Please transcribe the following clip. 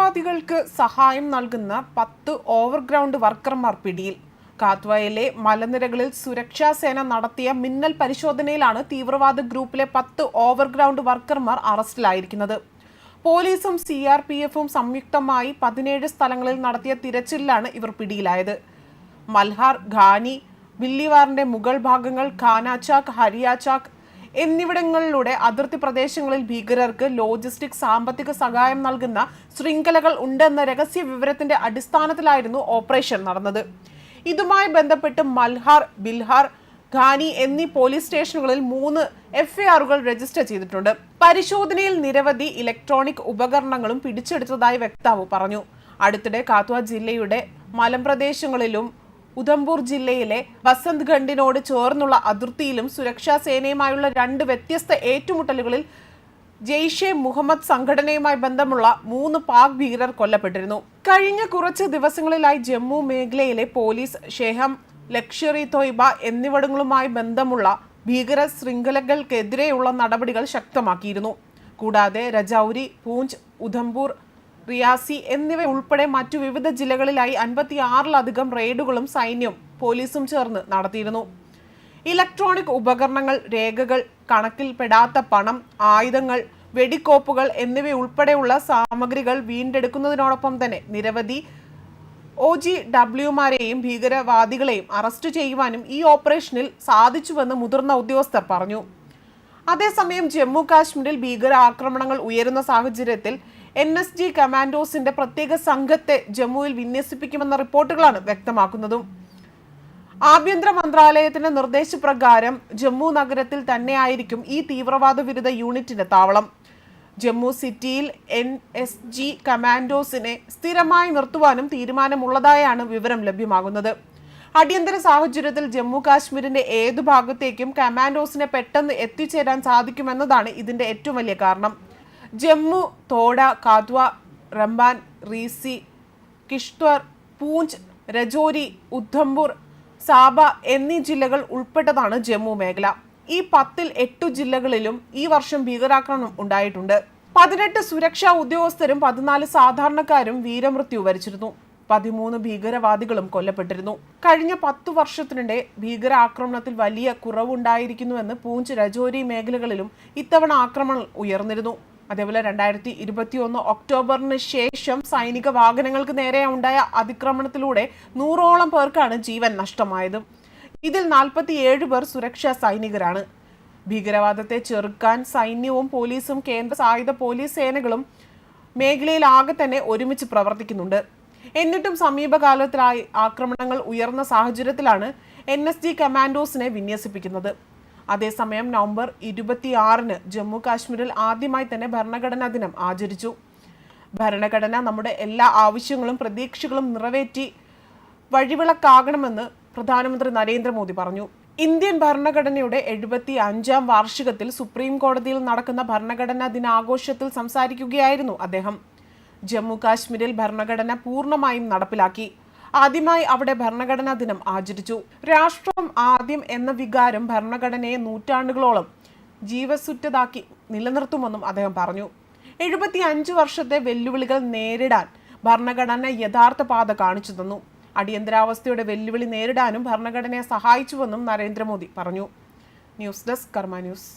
തീവ്രവാദികൾക്ക് സഹായം നൽകുന്ന പത്ത് ഓവർഗ്രൗണ്ട് വർക്കർമാർ പിടിയിൽ. കാത്വയിലെ മലനിരകളിൽ സുരക്ഷാ സേന നടത്തിയ മിന്നൽ പരിശോധനയിലാണ് തീവ്രവാദ ഗ്രൂപ്പിലെ പത്ത് ഓവർഗ്രൗണ്ട് വർക്കർമാർ അറസ്റ്റിലായിരിക്കുന്നത്. പോലീസും സി ആർ പി എഫും സംയുക്തമായി പതിനേഴ് സ്ഥലങ്ങളിൽ നടത്തിയ തിരച്ചിലാണ് ഇവർ പിടിയിലായത്. മൽഹാർ ഖാനി ബില്ലിവാറിന്റെ മുഗൾ ഭാഗങ്ങൾ ഖാനാചാക്ക് ഹരിയാചാക്ക് എന്നിവിടങ്ങളിലൂടെ അതിർത്തി പ്രദേശങ്ങളിൽ ഭീകരർക്ക് ലോജിസ്റ്റിക് സാമ്പത്തിക സഹായം നൽകുന്ന ശൃംഖലകൾ ഉണ്ടെന്ന രഹസ്യ വിവരത്തിന്റെ അടിസ്ഥാനത്തിലായിരുന്നു ഓപ്പറേഷൻ നടന്നത്. ഇതുമായി ബന്ധപ്പെട്ട് മൽഹാർ ബിൽഹാർ ഖാനി എന്നീ പോലീസ് സ്റ്റേഷനുകളിൽ മൂന്ന് എഫ്ഐആറുകൾ രജിസ്റ്റർ ചെയ്തിട്ടുണ്ട്. പരിശോധനയിൽ നിരവധി ഇലക്ട്രോണിക് ഉപകരണങ്ങളും പിടിച്ചെടുത്തതായി വക്താവ് പറഞ്ഞു. അടുത്തിടെ കാത്വ ജില്ലയുടെ മലമ്പ്രദേശങ്ങളിലും ഉധംപൂർ ജില്ലയിലെ വസന്ത്ഗണ്ഡിനോട് ചേർന്നുള്ള അതിർത്തിയിലും സുരക്ഷാ സേനയുമായുള്ള രണ്ട് വ്യത്യസ്ത ഏറ്റുമുട്ടലുകളിൽ ജെയ്ഷെ മുഹമ്മദ് സംഘടനയുമായി ബന്ധമുള്ള മൂന്ന് പാക് ഭീകരർ കൊല്ലപ്പെട്ടിരുന്നു. കഴിഞ്ഞ കുറച്ച് ദിവസങ്ങളിലായി ജമ്മു മേഖലയിലെ പോലീസ് ഷെഹം ലക്ഷറി തോയ്ബ എന്നിവിടങ്ങളുമായി ബന്ധമുള്ള ഭീകര ശൃംഖലകൾക്കെതിരെയുള്ള നടപടികൾ ശക്തമാക്കിയിരുന്നു. കൂടാതെ രജൌരി പൂഞ്ച് ഉധംപൂർ റിയാസി എന്നിവ ഉൾപ്പെടെ മറ്റു വിവിധ ജില്ലകളിലായി അൻപത്തി ആറിലധികം റെയ്ഡുകളും സൈന്യവും പോലീസും ചേർന്ന് നടത്തിയിരുന്നു. ഇലക്ട്രോണിക് ഉപകരണങ്ങൾ രേഖകൾ കണക്കിൽപ്പെടാത്ത പണം ആയുധങ്ങൾ വെടിക്കോപ്പുകൾ എന്നിവയുൾപ്പെടെയുള്ള സാമഗ്രികൾ വീണ്ടെടുക്കുന്നതിനോടൊപ്പം തന്നെ നിരവധി ഒ ജി ഡബ്ല്യുമാരെയും ഭീകരവാദികളെയും അറസ്റ്റ് ചെയ്യുവാനും ഈ ഓപ്പറേഷനിൽ സാധിച്ചുവെന്ന് മുതിർന്ന ഉദ്യോഗസ്ഥർ പറഞ്ഞു. അതേസമയം ജമ്മു കാശ്മീരിൽ ഭീകര ആക്രമണങ്ങൾ ഉയരുന്ന സാഹചര്യത്തിൽ എൻ എസ് ജി കമാൻഡോസിന്റെ പ്രത്യേക സംഘത്തെ ജമ്മുവിൽ വിന്യസിപ്പിക്കുമെന്ന റിപ്പോർട്ടുകളാണ് വ്യക്തമാക്കുന്നതും. ആഭ്യന്തര മന്ത്രാലയത്തിന്റെ നിർദ്ദേശപ്രകാരം ജമ്മു നഗരത്തിൽ തന്നെയായിരിക്കും ഈ തീവ്രവാദ വിരുദ്ധ യൂണിറ്റിന്റെ താവളം. ജമ്മു സിറ്റിയിൽ എൻ എസ് ജി കമാൻഡോസിനെ സ്ഥിരമായി നിർത്തുവാനും തീരുമാനമുള്ളതായാണ് വിവരം ലഭ്യമാകുന്നത്. അടിയന്തര സാഹചര്യത്തിൽ ജമ്മു കാശ്മീരിന്റെ ഏതു ഭാഗത്തേക്കും കമാൻഡോസിനെ പെട്ടെന്ന് എത്തിച്ചേരാൻ സാധിക്കുമെന്നതാണ് ഇതിന്റെ ഏറ്റവും വലിയ കാരണം. ജമ്മു തോഡ കാത്വ റംബാൻ റീസി കിഷ്ത്വർ പൂഞ്ച് രജോരി ഉദ്ധംപൂർ സാബ എന്നീ ജില്ലകൾ ഉൾപ്പെട്ടതാണ് ജമ്മു മേഖല. ഈ പത്തിൽ എട്ടു ജില്ലകളിലും ഈ വർഷം ഭീകരാക്രമണം ഉണ്ടായിട്ടുണ്ട്. പതിനെട്ട് സുരക്ഷാ ഉദ്യോഗസ്ഥരും പതിനാല് സാധാരണക്കാരും വീരമൃത്യു വരിച്ചിരുന്നു. പതിമൂന്ന് ഭീകരവാദികളും കൊല്ലപ്പെട്ടിരുന്നു. കഴിഞ്ഞ പത്തു വർഷത്തിനിടെ ഭീകരാക്രമണത്തിൽ വലിയ കുറവുണ്ടായിരിക്കുന്നുവെന്ന് പൂഞ്ച് രജോരി മേഖലകളിലും ഇത്തവണ ആക്രമണം ഉയർന്നിരുന്നു. അതേപോലെ രണ്ടായിരത്തി ഇരുപത്തി ഒന്ന് ഒക്ടോബറിന് ശേഷം സൈനിക വാഹനങ്ങൾക്ക് നേരെ ഉണ്ടായ അതിക്രമണത്തിലൂടെ നൂറോളം പേർക്കാണ് ജീവൻ നഷ്ടമായത്. ഇതിൽ നാൽപ്പത്തിയേഴ് പേർ സുരക്ഷാ സൈനികരാണ്. ഭീകരവാദത്തെ ചെറുക്കാൻ സൈന്യവും പോലീസും കേന്ദ്ര സായുധ പോലീസ് സേനകളും മേഖലയിൽ ആകെ തന്നെ ഒരുമിച്ച് പ്രവർത്തിക്കുന്നുണ്ട്. എന്നിട്ടും സമീപകാലത്തിലായി ആക്രമണങ്ങൾ ഉയർന്ന സാഹചര്യത്തിലാണ് എൻ എസ് ജി കമാൻഡോസിനെ വിന്യസിപ്പിക്കുന്നത്. അതേസമയം നവംബർ ഇരുപത്തിയാറിന് ജമ്മു കാശ്മീരിൽ ആദ്യമായി തന്നെ ഭരണഘടനാ ദിനം ആചരിച്ചു. ഭരണഘടന നമ്മുടെ എല്ലാ ആവശ്യങ്ങളും പ്രതീക്ഷകളും നിറവേറ്റി വഴിവിളക്കാകണമെന്ന് പ്രധാനമന്ത്രി നരേന്ദ്രമോദി പറഞ്ഞു. ഇന്ത്യൻ ഭരണഘടനയുടെ എഴുപത്തി അഞ്ചാം വാർഷികത്തിൽ സുപ്രീം കോടതിയിൽ നടക്കുന്ന ഭരണഘടനാ ദിനാഘോഷത്തിൽ സംസാരിക്കുകയായിരുന്നു അദ്ദേഹം. ജമ്മു കാശ്മീരിൽ ഭരണഘടന പൂർണമായും നടപ്പിലാക്കി. ആദ്യമായി അവിടെ ഭരണഘടനാ ദിനം ആചരിച്ചു. രാഷ്ട്രം ആദ്യം എന്ന വികാരം ഭരണഘടനയെ നൂറ്റാണ്ടുകളോളം ജീവസുറ്റതാക്കി നിലനിർത്തുമെന്നും അദ്ദേഹം പറഞ്ഞു. എഴുപത്തി അഞ്ച് വർഷത്തെ വെല്ലുവിളികൾ നേരിടാൻ ഭരണഘടന യഥാർത്ഥ പാത കാണിച്ചു തന്നു. അടിയന്തരാവസ്ഥയുടെ വെല്ലുവിളി നേരിടാനും ഭരണഘടനയെ സഹായിച്ചുവെന്നും നരേന്ദ്രമോദി പറഞ്ഞു. News desk Karma news.